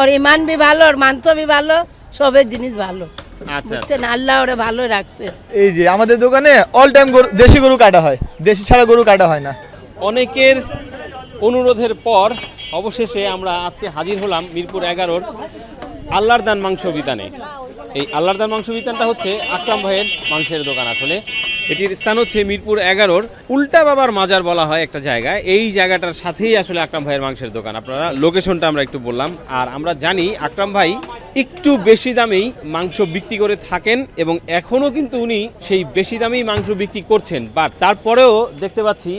ওর ইমান B ভালো ওর মাংস B ভালো সবের জিনিস ভালো। আচ্ছা বুঝছেন? আল্লাহ ওরে ভালো রাখছে। এই যে আমাদের দোকানে অল টাইম গরু দেশি গরু কাটা হয় দেশি ছাড়া গরু কাটা হয় না। অনেকের অনুরোধের পর অবশেষে আমরা আজকে হাজির হলাম মিরপুর এগারোর আল্লাহর দান মাংস বিতানে। এই আল্লাহর দান মাংস বিতানটা হচ্ছে আকরাম ভাইয়ের মাংসের দোকান আসলে। এটির স্থান হচ্ছে মিরপুর এগারোর উল্টা বাবার মাজার বলা হয় একটা জায়গায়। এই জায়গাটার সাথেই আসলে আকরাম ভাইয়ের মাংসের দোকান। আপনারা লোকেশনটা আমরা একটু বললাম। আর আমরা জানি আকরাম ভাই একটু বেশি দামেই মাংস বিক্রি করে থাকেন এবং এখনও কিন্তু উনি সেই বেশি দামেই মাংস বিক্রি করছেন। বাট তারপরেও দেখতে পাচ্ছি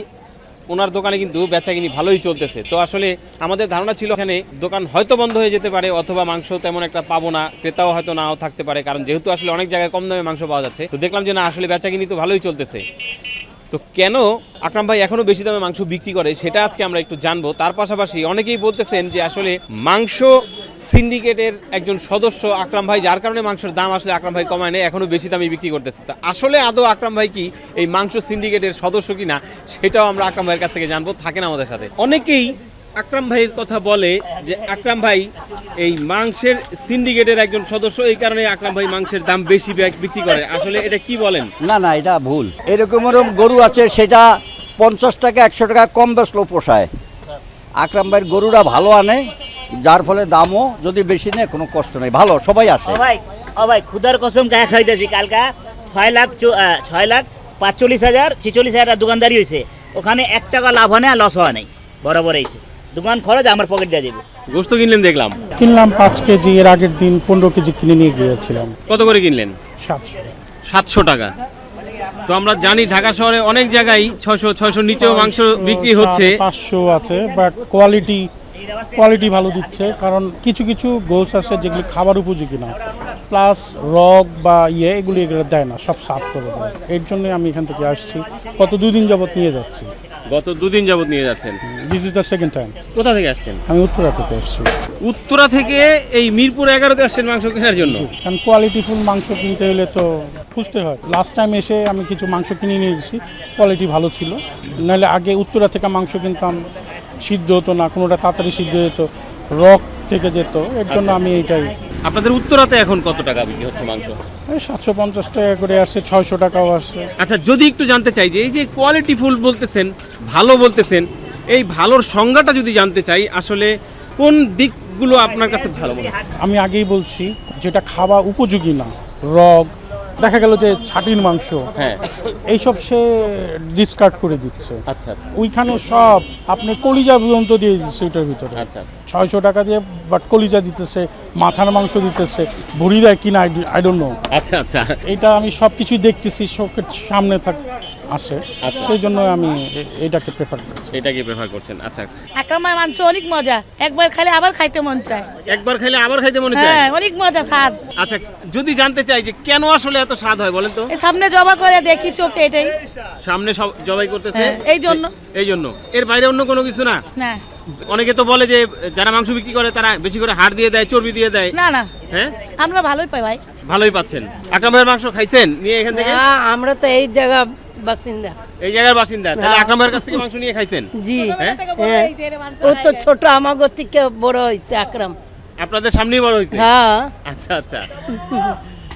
ওনার দোকানে কিন্তু বেচাকিনি ভালোই চলতেছে। তো আসলে আমাদের ধারণা ছিল এখানে দোকান হয়তো বন্ধ হয়ে যেতে পারে, অথবা মাংস তেমন একটা পাবো না, ক্রেতাও হয়তো নাও থাকতে পারে, কারণ যেহেতু আসলে অনেক জায়গায় কম দামে মাংস পাওয়া যাচ্ছে, তো দেখলাম যে না, আসলে বেচাকিনি তো ভালোই চলতেছে। তো কেন আকরাম ভাই এখনও বেশি দামে মাংস বিক্রি করে, সেটা আজকে আমরা একটু জানব। তার পাশাপাশি অনেকেই বলতেছেন যে আসলে মাংস সিন্ডিকেটের একজন সদস্য আকরাম ভাই, যার কারণে মাংসের দাম আসলে আকরাম ভাই কমায় নেই এখনও বেশি দামে বিক্রি করতেছে। তা আসলে আদৌ আকরাম ভাই কি এই মাংস সিন্ডিকেটের সদস্য কি না সেটাও আমরা আকরাম ভাইয়ের কাছ থেকে জানব। থাকেন আমাদের সাথে। অনেকেই আকরাম ভাইয়ের কথা বলে যে, আকরাম ভাই এই মাংসের সিন্ডিকেটের একজন সদস্য, এই কারণে আকরাম ভাই মাংসের দাম বেশি বিক্রি করে। আসলে এটা কি বলেন? না না, এটা ভুল। এরকম এরকম গরু আছে, সেটা পঞ্চাশ টাকা একশো টাকা কম বেসলো পোষায়। আকরাম ভাইয়ের গরুরা ভালো আনে যার ফলে দামও যদি বেশি নেয় কোনো কষ্ট নেই। ভালো সবাই আসে। ভাই ও ভাই খুদার কসম গায়ে খাইতেছি। কালকা ছয় লাখ ছয় লাখ পাঁচচল্লিশ হাজার ছেচল্লিশ হাজার দোকানদারি হয়েছে ওখানে এক টাকা লাভ হয় না লস হওয়া নেই। বরাবর হয়েছে দোকান খরচ আমার পকেট দিয়ে দেবে। গোস্ত কিনলেন দেখলাম। কিনলাম পাঁচ কেজি এর আগের দিন পনেরো কেজি কিনে নিয়ে গিয়েছিলাম। কত করে কিনলেন? সাতশো। সাতশো টাকা। তো আমরা জানি ঢাকা শহরে অনেক জায়গায় ছয়শো ছয়শো নিচেও মাংস বিক্রি হচ্ছে। পাঁচশো আছে বাট কোয়ালিটি কোয়ালিটি ভালো দিচ্ছে কারণ কিছু কিছু গোস আছে যেগুলি খাবার উপযোগী না। প্লাস রগ বা ইয়ে এগুলি এগুলো দেয় না সব সাফ করে দেয়। এর জন্য আমি এখান থেকে আসছি। গত দুদিন যাবত নিয়ে যাচ্ছি। গত দুদিন যাবত নিয়ে যাচ্ছেন? This is the second time কোথা থেকে আসছেন? আমি উত্তরা থেকে এসেছি উত্তরা থেকে এই মিরপুর এগারোতে আসছেন মাংস কেনার জন্য? কারণ কোয়ালিটিফুল মাংস কিনতে হলে তো খুঁজতে হয়। লাস্ট টাইম এসে আমি কিছু মাংস কিনে নিয়ে গেছি কোয়ালিটি ভালো ছিল। নাহলে আগে উত্তরা থেকে মাংস কিনতাম। সিদ্ধ হতো না কোনোটা তাড়াতাড়ি সিদ্ধ যেত রক থেকে যেত এর জন্য আমি এইটাই আপনাদের উত্তরাতে এখন কত টাকা বিক্রি হচ্ছে মাংস? সাতশো পঞ্চাশ টাকা করে আসে ছয়শো টাকাও আসে। আচ্ছা যদি একটু জানতে চাই যে এই যে কোয়ালিটি ফুল বলতেছেন ভালো বলতেছেন এই ভালোর সংজ্ঞাটা যদি জানতে চাই আসলে কোন দিকগুলো আপনার কাছে ভালো আমি আগেই বলছি যেটা খাওয়া উপযোগী না রগ দেখা গেল যে ছাটির মাংস। হ্যাঁ। এইসব সে ডিসকার্ড করে দিচ্ছে। আচ্ছা আচ্ছা। ওইখানে সব আপনি কলিজা পর্যন্ত দিয়ে দিচ্ছে ওইটার ভিতরে। আচ্ছা ছয়শো টাকা দিয়ে বাট কলিজা দিতেছে মাথার মাংস দিতেছে ভুড়ি দেয় কিনা আই ডোন্ট নো আচ্ছা আচ্ছা। এটা আমি সব কিছুই দেখতেছি সামনে থাক আসে আচ্ছা। সেই জন্য আমি এটাকে প্রেফার করছি। এটাকে প্রেফার করছেন। আচ্ছা। আকামার মাংস অনেক মজা। একবার খালে আবার খাইতে মন চায়। একবার খাইলে আবার খাইতে মনে চায়? হ্যাঁ অনেক মজা স্বাদ। আচ্ছা যদি জানতে চাই যে কেন আসলে এত স্বাদ হয় বলেন তো। এই সামনে জবা করে দেখি চোখে এটাই। সামনে সব জবাই করতেছে? হ্যাঁ, এই জন্য। এই জন্য। এর বাইরে অন্য কোনো কিছু না? না। অনেকে তো বলে যে যারা মাংস বিক্রি করে তারা বেশি করে হাড় দিয়ে দেয় চর্বি দিয়ে দেয়। না না। হ্যাঁ? আমরা ভালোই পাই ভাই। ভালোই পাচ্ছেন। আকরাম ভাইয়ের মাংস খাইছেন? নিয়ে এখান থেকে? হ্যাঁ, আমরা তো এই জায়গা বাসিন্দা। এই জায়গার বাসিন্দা। তাহলে হ্যাঁ। আকরাম ভাইয়ের কাছ থেকে মাংস নিয়ে খাইছেন? জি। হ্যাঁ? হ্যাঁ। ও তো ছোট আমাগো থেকে বড় হয়েছে আকরাম। আপনাদের সামনেই বড় হয়েছে হ্যাঁ। আচ্ছা আচ্ছা।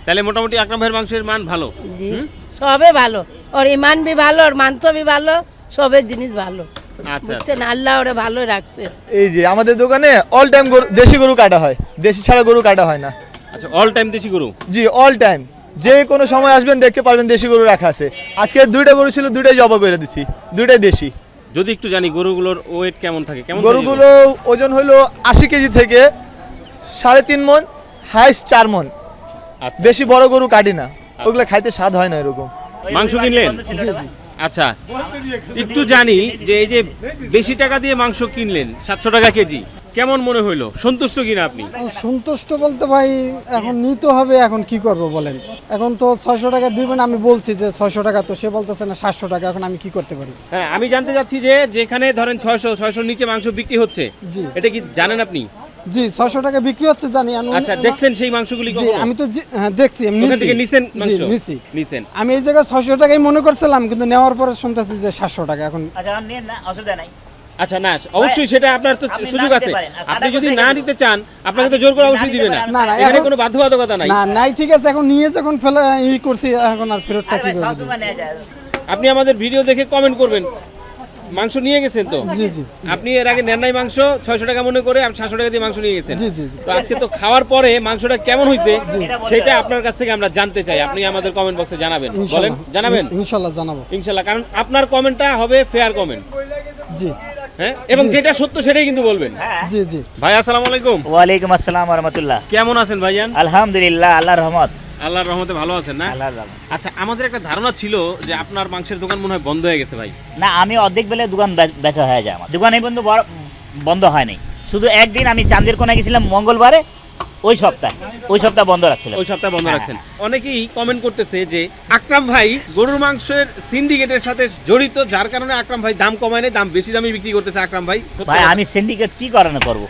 তাহলে মোটামুটি আকরাম ভাইয়ের মাংসের মান ভালো? জি। সবে ভালো। ওর ইমান বি ভালো ওর মাংস বি ভালো সবের জিনিস ভালো। আচ্ছা বুঝছেন? আল্লাহ ওরে ভালো রাখছে। এই যে আমাদের দোকানে অল টাইম গরু দেশি গরু কাটা হয়। দেশি ছাড়া গরু কাটা হয় না। আচ্ছা অল টাইম দেশি গরু? জি অল টাইম যে কোনো সময় আসবেন দেখতে পারবেন দেশি গরু রাখা আছে। আজকে দুইটা গরু ছিল দুইটাই জবা করে দিছি দুইটাই দেশি। যদি একটু জানি গরুগুলোর ওয়েট কেমন থাকে? কেমন গরুগুলো ওজন হলো আশি কেজি থেকে সাড়ে তিন মন হাইস চার মন। আচ্ছা। বেশি বড় গরু কাটি না। ওগুলো খাইতে স্বাদ হয় না এরকম। মাংস কিনলেন? আচ্ছা। একটু জানি যে এই যে বেশি টাকা দিয়ে মাংস কিনলেন সাতশো টাকা কেজি কেমন মনে হইল? সন্তুষ্ট কিনা আপনি? সন্তুষ্ট বলতে ভাই এখন নিতে হবে এখন কি করব বলেন? এখন তো ছয়শো টাকা দিবেন আমি বলছি যে ছয়শো টাকা তো সে বলতেছে না সাতশো টাকা এখন আমি কি করতে পারি? হ্যাঁ আমি জানতে চাচ্ছি যে যেখানে ধরেন ছয়শো ছয়শোর নিচে মাংস বিক্রি হচ্ছে জি। এটা কি জানেন আপনি? জি ছয়শো টাকা বিক্রি হচ্ছে জানি। আমি আচ্ছা দেখছেন সেই মাংসগুলি জি? আমি তো হ্যাঁ দেখছি নিছি। থেকে নিছেন জি, নিছি। নিছেন। আমি এই জায়গায় ছয়শো টাকাই মনে করছিলাম কিন্তু নেওয়ার পরে শুনতেছি যে সাতশো টাকা এখন আচ্ছা না অসুবিধা নাই। আচ্ছা না অবশ্যই সেটা আপনার তো সুযোগ আছে। আপনি যদি না নিতে চান আপনাকে তো জোর করে অবশ্যই দিবে না। না, এখানে কোনো বাধ্যবাধকতা নাই। না নাই ঠিক আছে এখন নিয়ে যখন ফেলে ই করছি এখন আর ফেরতটা কি করবে। আপনি আমাদের ভিডিও দেখে কমেন্ট করবেন। মাংস নিয়ে গেছেন তো? জি জি। আপনি এর আগে নেন নাই মাংস ছয়শো টাকা মনে করে আপনি সাতশো টাকা দিয়ে মাংস নিয়ে গেছেন। জি, জি। তো আজকে তো খাওয়ার পরে মাংসটা কেমন হয়েছে সেটা আপনার কাছ থেকে আমরা জানতে চাই। আপনি আমাদের কমেন্ট বক্সে জানাবেন। বলেন জানাবেন? ইনশাল্লাহ জানাব। ইনশাল্লাহ কারণ আপনার কমেন্টটা হবে ফেয়ার কমেন্ট জি। হ্যাঁ? এবং যেটা সত্য সেটাই কিন্তু বলবেন। হ্যাঁ। জি জি। ভাই আসসালামু আলাইকুম। ওয়ালাইকুম আসসালাম রহমতুল্লাহ। কেমন আছেন ভাইজান? আলহামদুলিল্লাহ আল্লাহ রহমত। আল্লাহর রহমতে ভালো আছেন না? আচ্ছা আমাদের একটা ধারণা ছিল যে আপনার মাংসের দোকান মনে হয় বন্ধ হয়ে গেছে ভাই। না আমি অর্ধেক বেলায় দোকান বেচা হয়ে যায় আমার। দোকান এই বন্ধ বন্ধ হয়নি। শুধু একদিন আমি চাঁদের কোনায় গেছিলাম মঙ্গলবারে ওই সপ্তাহে ওই সপ্তাহ বন্ধ রাখছিলাম। ওই সপ্তাহে বন্ধ হ্যাঁ, রাখছেন। অনেকেই কমেন্ট করতেছে যে আকরাম ভাই গরুর মাংসের সিন্ডিকেটের সাথে জড়িত যার কারণে আকরাম ভাই দাম কমায় নেই দাম বেশি দামে বিক্রি করতেছে আকরাম ভাই। ভাই আমি সিন্ডিকেট কি কারণে করব?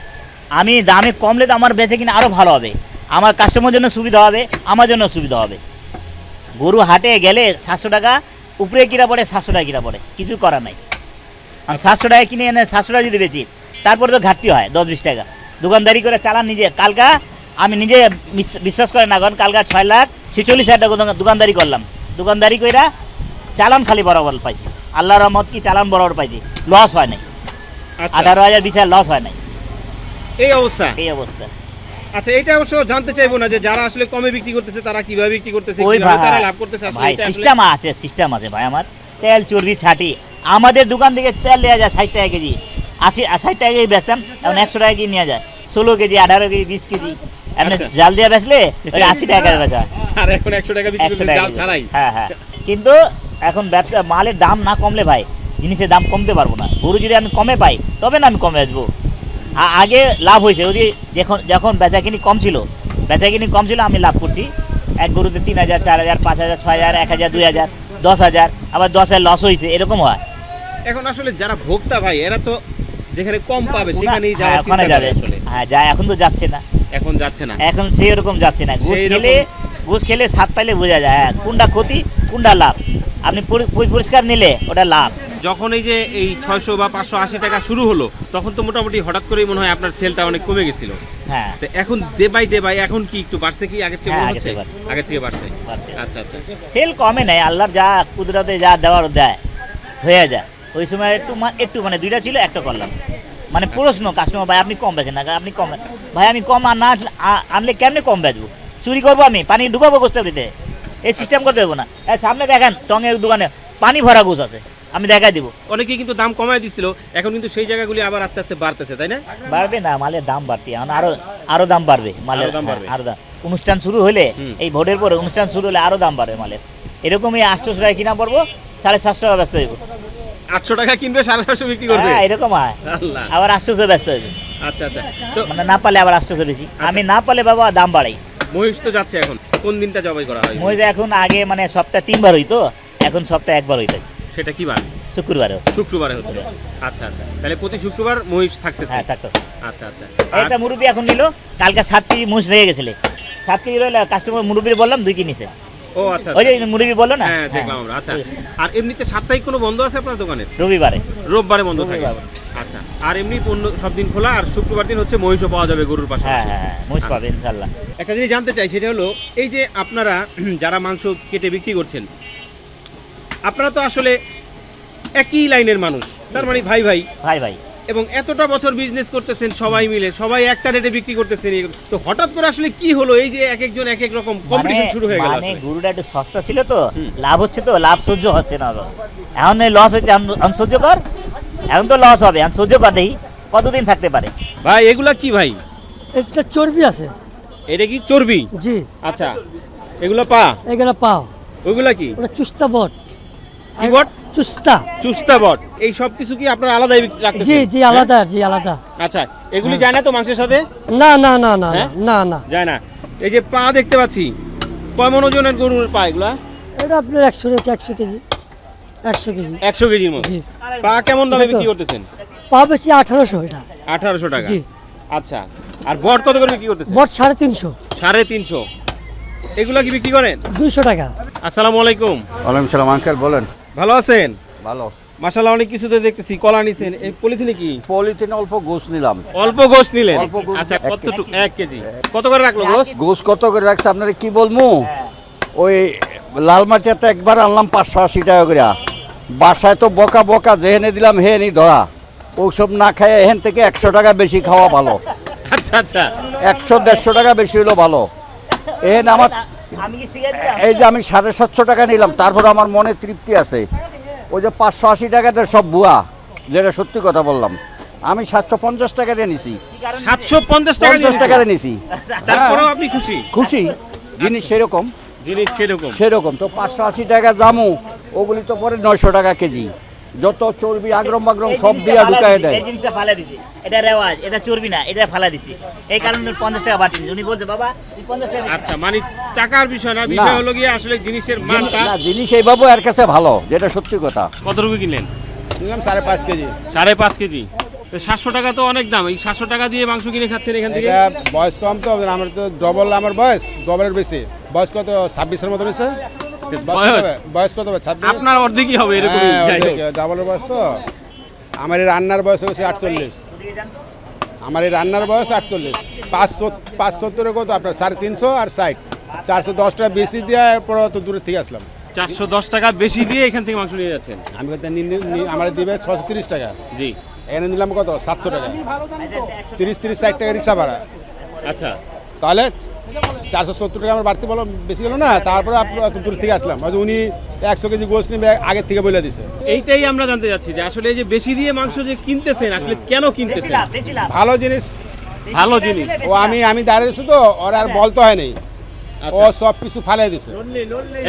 আমি দামে কমলে তো আমার বেচে কিনা আরও ভালো হবে। আমার কাস্টমার জন্য সুবিধা হবে আমার জন্য সুবিধা হবে। গরু হাটে গেলে সাতশো টাকা উপরে কিনা পড়ে সাতশো টাকা কিনা পড়ে কিছু করার নাই। আমি সাতশো টাকা কিনে এনে সাতশো টাকা যদি বেচি তারপরে তো ঘাটতি হয় দশ বিশ টাকা। দোকানদারি করে চালান নিজে। কালকা আমি নিজে বিশ্বাস করে না কারণ কালকা ছয় লাখ ছেচল্লিশ হাজার টাকা দোকানদারি করলাম। দোকানদারি কইরা চালান খালি বরাবর পাইছি। আল্লাহ রহমত কি চালান বরাবর পাইছি? লস হয় নাই। আচ্ছা, আঠারো হাজার বিশ হাজার লস হয় নাই। এই অবস্থা? এই অবস্থা। আচ্ছা এটা অবশ্য জানতে চাইব না যে যারা আসলে কমে বিক্রি করতেছে তারা কীভাবে বিক্রি করতেছে ওই ভাই তারা লাভ করতেছে আসলে ভাই সিস্টেম আছে সিস্টেম আছে ভাই আমার। তেল চর্বি ছাটি। আমাদের দোকান থেকে তেল দেওয়া যায় ষাট টাকা কেজি। আশি ষাট টাকা কেজি বেচতাম এখন একশো টাকা কেজি নেওয়া যায়। ষোলো কেজি আঠারো কেজি বিশ কেজি। আচ্ছা। জাল দিয়ে বেচলে ওই আশি টাকা করে বেচা আর এখন একশো টাকা বিক্রি একশো জাল ছাড়াই। হ্যাঁ হ্যাঁ। কিন্তু এখন ব্যবসা মালের দাম না কমলে ভাই জিনিসের দাম কমতে পারব না। গরু যদি আমি কমে পাই তবে না আমি কমে আসব আগে লাভ হয়েছে। ওই যখন যখন বেচাকিনি কম ছিল বেচাকিনি কম ছিল আমি লাভ করছি। এক গরুতে তিন হাজার চার হাজার পাঁচ হাজার ছয় হাজার এক হাজার দুই হাজার দশ হাজার আবার দশ হাজার লস হয়েছে। এরকম হয়। এখন আসলে যারা ভোক্তা ভাই এরা তো যেখানে কম পাবে সেখানেই হ্যাঁ, ওখানে যাবে। আসলে। হ্যাঁ যায় এখন তো যাচ্ছে না। এখন যাচ্ছে না। এখন সেই রকম যাচ্ছে না। ঘুষ খেলে ঘুষ খেলে স্বাদ পাইলে বোঝা যায়। হ্যাঁ কোনটা ক্ষতি কোনটা লাভ? আপনি পরি- পরি- পরিষ্কার নিলে ওটা লাভ। যখন এই যে এই ছয়শো বা পাঁচশো আশি টাকা শুরু হলো তখন তো মোটামুটি হঠাৎ করেই মনে হয় আপনার সেলটা অনেক কমে গেছিল। হ্যাঁ। তো এখন ডে বাই ডে বাই এখন কি একটু বাড়ছে কি? আগের চেয়ে হ্যাঁ, হচ্ছে? থেকে বাড়ছে। আগের থেকে বাড়ছে। আচ্ছা আচ্ছা। সেল কমে নাই আল্লাহর যা কুদরতে যা দেওয়ার দেয় হয়ে যায়। ওই সময় একটু একটু মানে দুইটা ছিল একটা করলাম। মানে প্রশ্ন কাস্টমার ভাই আপনি কম বেচেন না আপনি কম ভাই আমি কম আর না আনলে কেমনে কম বেচবো? চুরি করব আমি পানি ঢুকাবো গোস্ত দিতে এই সিস্টেম করতে দেবো না। সামনে দেখেন টঙের দোকানে পানি ভরা গোছ আছে আমি দেখাই দিব। অনেকেই কিন্তু দাম কমায় দিছিল এখন কিন্তু সেই জায়গাগুলি আবার আস্তে আস্তে বাড়তেছে তাই না? বাড়বে না মালের দাম বাড়তি এখন আরও আরও দাম বাড়বে মালের। দাম বাড়বে। আরও দাম। অনুষ্ঠান শুরু হলে এই ভোটের পরে অনুষ্ঠান শুরু হলে আরও দাম বাড়বে মালের। এরকমই আটশোশো টাকা কিনা পড়ব সাড়ে সাতশো টাকা ব্যস্ত হইব। আটশো টাকা কিনবে সাড়ে সাতশো বিক্রি করবে? হ্যাঁ এরকম হয়। আবার আটশোশো ব্যস্ত হইবে আচ্ছা আচ্ছা। মানে না পারলে আবার আটশোশো বেশি। আমি না পারলে বাবা দাম বাড়াই। মহিষ তো যাচ্ছে এখন। কোন দিনটা জবাই করা হয়? মহিলা এখন আগে মানে সপ্তাহে তিনবার হইতো এখন সপ্তাহে একবার হইতেছে। সেটা কি বার? শুক্রবারে শুক্রবারে হচ্ছে। আচ্ছা আচ্ছা। তাহলে প্রতি শুক্রবার মহিষ থাকতেছে? হ্যাঁ থাকতো আচ্ছা আচ্ছা। একটা মুরব্বী এখন নিল কালকে সাত কেজি মুষ রয়ে গেছিলে। সাত কেজি কাস্টমার মুরব্বীর বললাম দুই কিনিছে ও আচ্ছা ওই আচ্ছা। যে মুরব্বী বলল না? হ্যাঁ দেখলাম আমরা আচ্ছা। আর এমনিতে সাপ্তাহিক কোনো বন্ধ আছে আপনার দোকানে? রবিবারে। রোববারে বন্ধ থাকে। আচ্ছা আর এমনি অন্য সব দিন খোলা আর শুক্রবার দিন হচ্ছে মহিষও পাওয়া যাবে গরুর পাশে হ্যাঁ হ্যাঁ হ্যাঁ মুষ পাবে ইনশাল্লাহ একটা জিনিস জানতে চাই সেটা হলো এই যে আপনারা যারা মাংস কেটে বিক্রি করছেন আপনারা তো আসলে একই লাইনের মানুষ। তার মানে ভাই ভাই ভাই ভাই। এবং এতটা বছর বিজনেস করতেছেন সবাই মিলে সবাই একটা রেটে বিক্রি করতেছেন তো হঠাৎ করে আসলে কি হলো? এই যে এক একজন এক এক রকম কম্পিটিশন শুরু হয়ে গেল মানে? গরুটা একটু সস্তা ছিল তো লাভ হচ্ছে তো লাভ সহ্য হচ্ছে না। এখন। লস হচ্ছে এখন- এখন সহ্য কর। এখন তো লস হবে এখন সহ্য কর দেখি কতদিন থাকতে পারে? ভাই এগুলা কি ভাই? একটা চর্বি আছে। এটা কি চর্বি? জি। আচ্ছা এগুলো পা? এখানে পাও। ওইগুলা কি? ওটা চুস্তা বট। কি বট? চুস্তা। চুস্তা বট। এই সব কিছু কি আপনারা আলাদাই বিক্রি জি রাখতেছেন জি আলাদা জি আলাদা। আচ্ছা এগুলি যায় না তো মাংসের সাথে? না না না না হ্যাঁ? না না। যায় না। এই যে পা দেখতে পাচ্ছি কয় মন ওজনের গরুর পা এগুলা? এটা আপনার একশো রেখে একশো কেজি একশো কেজি। একশো কেজির মতো? পা কেমন দামে বিক্রি করতেছেন? পা বেশি আঠারোশো এটা। আঠারোশো টাকা। জি। আচ্ছা আর বট কত করে বিক্রি করতেছেন? বট সাড়ে তিনশো। সাড়ে তিনশো। এগুলা কি বিক্রি করেন? দুইশো টাকা। আসসালামু আলাইকুম। ওয়ালাইকুম সালাম আঙ্কেল বলেন। ভালো আছেন? ভালো। মাশাআল্লাহ অনেক কিছু তো দেখতেছি কলা নিছেন। এই পলিথিনে কি? পলিথিনে অল্প গোস নিলাম। অল্প গোশ নিলেন? আচ্ছা কতটুকু এক কেজি। কত করে রাখল গোশ গোস কত করে রাখছে আপনারা কি বলব ওই লালমাটিয়াতে একবার আনলাম পাঁচশো আশি টাকা করে বাসায় তো বকা বকা যেহেনে দিলাম হেনি ধরা। ওসব না খায় এখান থেকে একশো টাকা বেশি খাওয়া ভালো। আচ্ছা আচ্ছা। একশো দেড়শো টাকা বেশি হলো ভালো। এহেন আমার এই যে আমি সাড়ে সাতশো টাকা নিলাম তারপর আমার মনে তৃপ্তি আছে। ওই যে পাঁচশো আশি টাকাতে সব বুয়া যেটা সত্যি কথা বললাম। আমি সাতশো পঞ্চাশ টাকা দিয়ে নিছি। সাতশো পঞ্চাশ টাকা পঞ্চাশ টাকা দিয়ে নিছি। তারপরেও আপনি খুশি? খুশি। জিনিস সেরকম। জিনিস সেরকম। সেরকম। তো পাঁচশো আশি টাকা জামু ওগুলি তো পরে নয়শো টাকা কেজি। যত চর্বি আগ্রম বাগ্রম সব দিয়া ঢুকাই দেয়। এই জিনিসটা ফালা দিছি। এটা রেওয়াজ এটা চর্বি না এটা ফালা দিছি। এই কারণে পঞ্চাশ টাকা বাড়তি। উনি বলছে বাবা আচ্ছা মানে টাকার বিষয় না বিষয় হলো গিয়ে আসলে জিনিসের মানটা না জিনিস এইভাবে এর কাছে ভালো যেটা সত্যি কথা। কতটুকু কিনলেন? নিলাম সাড়ে পাঁচ কেজি। সাড়ে পাঁচ কেজি। তো সাতশো টাকা তো অনেক দাম। এই সাতশো টাকা দিয়ে মাংস কিনে খাচ্ছেন এখান থেকে? এটা বয়স কম তো আমার তো ডবল আমার বয়স ডবলের বেশি। বয়স কত? ছাব্বিশের মতো হয়েছে বয়স? কত হবে? ছাব্বিশ? আপনার অর্ধেকই হবে এরকম হ্যাঁ, ডাবলের বয়স তো? আমার এই রান্নার বয়স হয়েছে আটচল্লিশ। আমার এই রান্নার বয়স আটচল্লিশ। পাঁচশো পাঁচ সত্তরে কত? আপনার সাড়ে তিনশো আর ষাট। চারশো দশ টাকা বেশি দিয়ে পর তো দূরে থেকে আসলাম। চারশো দশ টাকা বেশি দিয়ে এখান থেকে মাংস নিয়ে যাচ্ছেন? আমি আমার দিবে ছশো তিরিশ টাকা। জি। এখানে নিলাম কত? সাতশো টাকা। তিরিশ তিরিশ ষাট টাকা রিক্সা ভাড়া। আচ্ছা। তাহলে চারশো সত্তর টাকা আমার বাড়তি বলো বেশি গেলো না তারপরে আপনার এত দূর থেকে আসলাম। হয়তো উনি একশো কেজি গোস্ত নিবে আগের থেকে বলে দিছে। এইটাই আমরা জানতে যাচ্ছি যে আসলে এই যে বেশি দিয়ে মাংস যে কিনতেছেন আসলে কেন কিনতেছেন? ভালো জিনিস। ভালো জিনিস। ও আমি আমি দাঁড়িয়েছি তো ওর আর বলতে হয় নাই। ও সব কিছু ফালাই দিছে।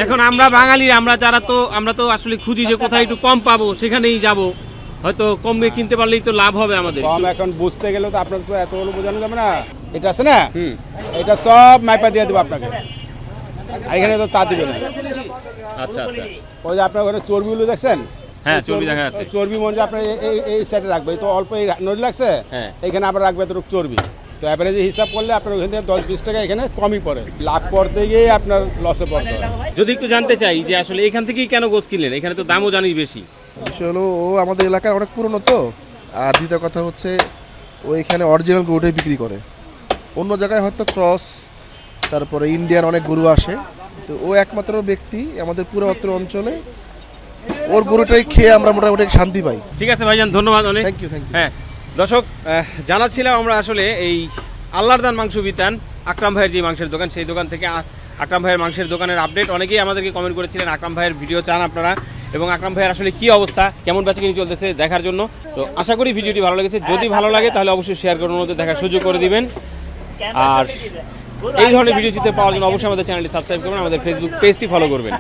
এখন আমরা বাঙালি আমরা যারা তো আমরা তো আসলে খুঁজি যে কোথায় একটু কম পাবো সেখানেই যাব। হয়তো কমে কিনতে পারলেই তো লাভ হবে আমাদের। কম এখন বুঝতে গেলে তো আপনার তো এতগুলো বোঝানো যাবে না। এটা আছে না? এটা সব মাইপা দিয়ে দেবো আপনাকে। এখানে তো তা দিবে না। আচ্ছা আচ্ছা। ওই যে আপনার ওখানে চর্বিগুলো দেখছেন? হ্যাঁ চর্বি দেখা যাচ্ছে। চর্বি মনে আপনার এই- এই সাইডে রাখবে। এই তো অল্প এই নড়ি লাগছে? হ্যাঁ। এখানে আবার রাখবে এতটুকু চর্বি। তো অ্যাভারেজে হিসাব করলে আপনার ওখান থেকে দশ বিশ টাকা এখানে কমই পড়ে। লাভ করতে গিয়ে আপনার লসে পড়তে যদি একটু জানতে চাই যে আসলে এখান থেকেই কেন গোস কিনলেন? এখানে তো দামও জানি বেশি। বিষয় হলো ও আমাদের এলাকার অনেক পুরনো তো। আর দ্বিতীয় কথা হচ্ছে ও এখানে অরিজিনাল গরুটাই বিক্রি করে। অন্য জায়গায় হয়তো ক্রস তারপরে ইন্ডিয়ান অনেক গরু আসে। তো ও একমাত্র ব্যক্তি আমাদের পুরো অত্র অঞ্চলে। ওর গরুটাই খেয়ে আমরা মোটামুটি শান্তি পাই। ঠিক আছে ভাইজান ধন্যবাদ অনেক। থ্যাংক ইউ থ্যাংক ইউ হ্যাঁ দর্শক জানাচ্ছিলাম আমরা আসলে এই আল্লাহর দান মাংস বিতান আকরাম ভাইয়ের যে মাংসের দোকান সেই দোকান থেকে আকরাম ভাইয়ের মাংসের দোকানের আপডেট অনেকেই আমাদেরকে কমেন্ট করেছিলেন আকরাম ভাইয়ের ভিডিও চান আপনারা এবং আকরাম ভাইয়ের আসলে কি অবস্থা কেমন বেচাকিনি চলতেছে দেখার জন্য। তো আশা করি ভিডিওটি ভালো লেগেছে। যদি ভালো লাগে তাহলে অবশ্যই শেয়ার করে মধ্যে দেখার সুযোগ করে দিবেন। আর এই ধরনের ভিডিও জিতে পাওয়ার জন্য অবশ্যই আমাদের চ্যানেলটি সাবস্ক্রাইব করবেন আমাদের ফেসবুক পেজটি ফলো করবেন।